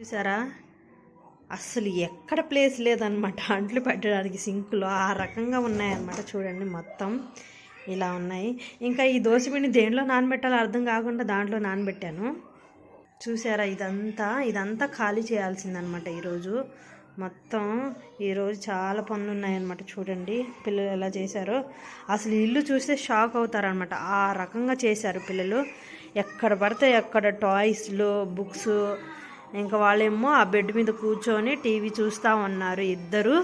చూసారా? అస్సలు ఎక్కడ ప్లేస్ లేదనమాట అంట్లు పెట్టడానికి సింకులో ఆ రకంగా ఉన్నాయన్నమాట చూడండి మొత్తం. ఇలా ఉన్నాయి. ఇంకా ఈ దోశపిండి దేంట్లో నానబెట్టాలో అర్థం కాకుండా దాంట్లో నానబెట్టాను. చూసారా? ఇదంతా ఇదంతా ఖాళీ చేయాల్సిందనమాట ఈరోజు. మొత్తం ఈరోజు చాలా పనులు ఉన్నాయన్నమాట చూడండి. పిల్లలు ఎలా చేశారో. అసలు ఇల్లు చూస్తే షాక్ అవుతారనమాట ఆ రకంగా చేశారు పిల్లలు. ఎక్కడ పడితే ఎక్కడ టాయ్స్లు బుక్స్ ఇంకా వాళ్ళేమో ఆ బెడ్ మీద కూర్చొని టీవీ చూస్తూ ఉన్నారు ఇద్దరు.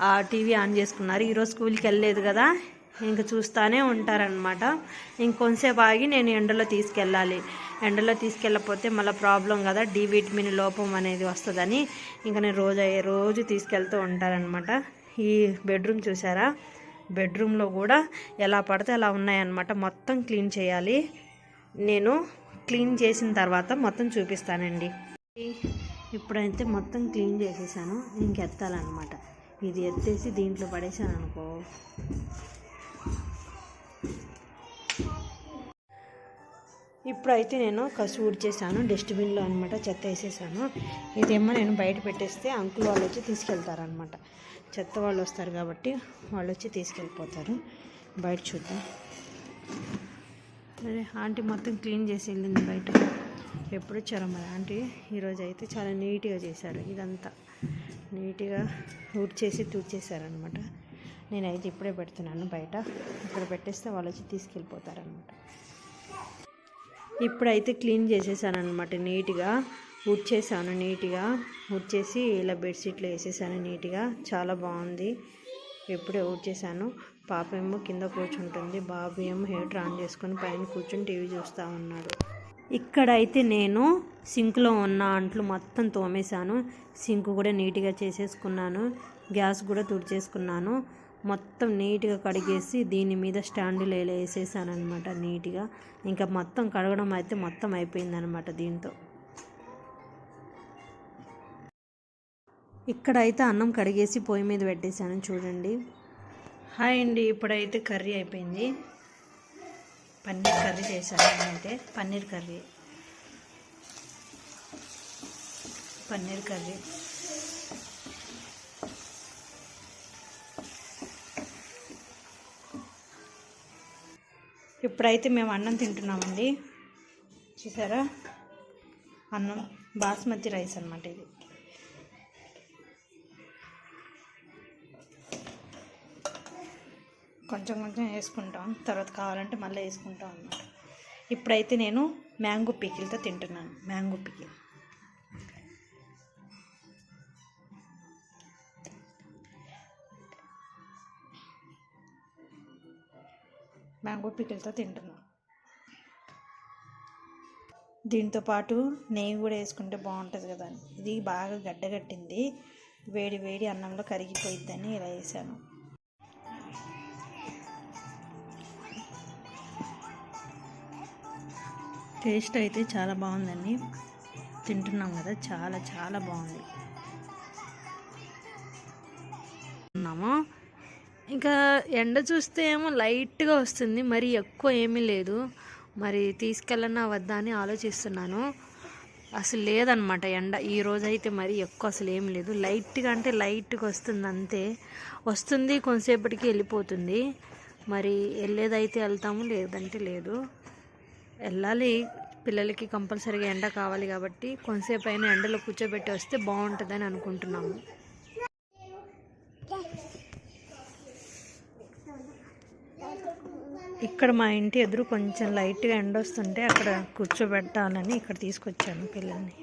ఆ టీవీ ఆన్ చేసుకున్నారు. ఈరోజు స్కూల్కి వెళ్ళలేదు కదా. ఇంకా చూస్తూనే ఉంటారనమాట ఇంకొంతసేపు ఆగి నేను ఎండలో తీసుకెళ్ళాలి. ఎండలో తీసుకెళ్ళకపోతే మళ్ళీ ప్రాబ్లం కదా. డి విటమిన్ లోపం అనేది వస్తుందని ఇంకా నేను రోజు రోజు తీసుకెళ్తూ ఉంటారనమాట ఈ బెడ్రూమ్ చూసారా బెడ్రూమ్లో కూడా ఎలా పడితే అలా ఉన్నాయన్నమాట. మొత్తం క్లీన్ చేయాలి. నేను క్లీన్ చేసిన తర్వాత మొత్తం చూపిస్తానండి. ఇప్పుడైతే మొత్తం క్లీన్ చేసేసాను. ఇంకెత్తాలన్నమాట. ఇది ఎత్తేసి దీంట్లో పడేసాను అనుకో ఇప్పుడైతే నేను కసు ఊడ్చేసాను. డస్ట్బిన్లో అనమాట చెత్త వేసేసాను. ఇదేమో నేను బయట పెట్టేస్తే అంకుల్ వాళ్ళు వచ్చి తీసుకెళ్తారనమాట చెత్త వాళ్ళు వస్తారు కాబట్టి వాళ్ళు వచ్చి తీసుకెళ్ళిపోతారు. బయట చూద్దాం. అరే ఆంటీ మొత్తం క్లీన్ చేసి వెళ్ళింది బయట. ఎప్పుడు వచ్చారో ఆంటీ ఈరోజు అయితే చాలా నీట్గా చేశారు. ఇదంతా నీట్గా ఊడ్చేసి తూడ్చేశారనమాట నేనైతే ఇప్పుడే పెడుతున్నాను బయట. ఇక్కడ పెట్టేస్తే వాళ్ళు వచ్చి తీసుకెళ్ళిపోతారనమాట ఇప్పుడైతే క్లీన్ చేసేసాను అనమాట నీట్గా. ఉడ్చేసాను నీట్గా. ఉడ్చేసి ఇలా బెడ్షీట్లు వేసేసాను నీట్గా. చాలా బాగుంది. ఇప్పుడే ఊడ్చేసాను. పాప ఏమో కింద కూర్చుంటుంది. బాబు ఏమో హెయిర్ ఆన్ చేసుకొని పైన కూర్చొని టీవీ చూస్తూ ఉన్నాడు. ఇక్కడైతే నేను సింక్లో ఉన్న అంట్లు మొత్తం తోమేశాను. సింక్ కూడా నీట్గా చేసేసుకున్నాను. గ్యాస్ కూడా తుడిచేసుకున్నాను. మొత్తం నీట్గా కడిగేసి దీని మీద స్టాండ్లు వేసేసానమాట నీట్గా. ఇంకా మొత్తం కడగడం అయితే మొత్తం అయిపోయిందనమాట దీంతో. ఇక్కడైతే అన్నం కడిగేసి పొయ్యి మీద పెట్టేశాను చూడండి. హాయ్ అండి ఇప్పుడైతే కర్రీ అయిపోయింది. పన్నీర్ కర్రీ చేశాను నేనైతే. పన్నీర్ కర్రీ. పన్నీర్ కర్రీ. ఇప్పుడైతే మేము అన్నం తింటున్నామండి. చూసారా? అన్నం బాస్మతి రైస్ అనమాట ఇది. కొంచెం కొంచెం వేసుకుంటాం. తర్వాత కావాలంటే మళ్ళీ వేసుకుంటాం అన్నమాట. ఇప్పుడైతే నేను మ్యాంగో పికిల్తో తింటున్నాను. Mango pickle. మ్యాంగో పికిల్తో తింటున్నాను. దీంతో పాటు నెయ్యి కూడా వేసుకుంటే బాగుంటుంది కదా ఇది బాగా గడ్డగట్టింది. వేడి వేడి అన్నంలో కరిగిపోయిద్దని ఇలా వేసాను. టేస్ట్ అయితే చాలా బాగుందండి. తింటున్నాం కదా చాలా చాలా బాగుంది. ఉన్నాము ఇంకా ఎండ చూస్తే ఏమో లైట్గా వస్తుంది మరి ఎక్కువ ఏమీ లేదు. మరి తీసుకెళ్ళనా వద్దా అని ఆలోచిస్తున్నాను. అసలు లేదనమాట ఎండ. ఈ రోజు అయితే మరి ఎక్కువ అసలు ఏం లేదు. లైట్గా అంటే లైట్గా వస్తుంది అంతే. వస్తుంది కొంతసేపటికి వెళ్ళిపోతుంది. మరి వెళ్ళేదైతే వెళ్తాము లేదంటే లేదు. వెళ్ళాలి. పిల్లలకి కంపల్సరీగా ఎండ కావాలి కాబట్టి కొంతసేపు అయినా ఎండలో కూర్చోబెట్టి వస్తే బాగుంటుందని అనుకుంటున్నాము. ఇక్కడ మా ఇంటి ఎదురు కొంచెం లైట్గా ఎండ వస్తుంటే అక్కడ కూర్చోబెట్టాలని ఇక్కడ తీసుకొచ్చాను పిల్లల్ని.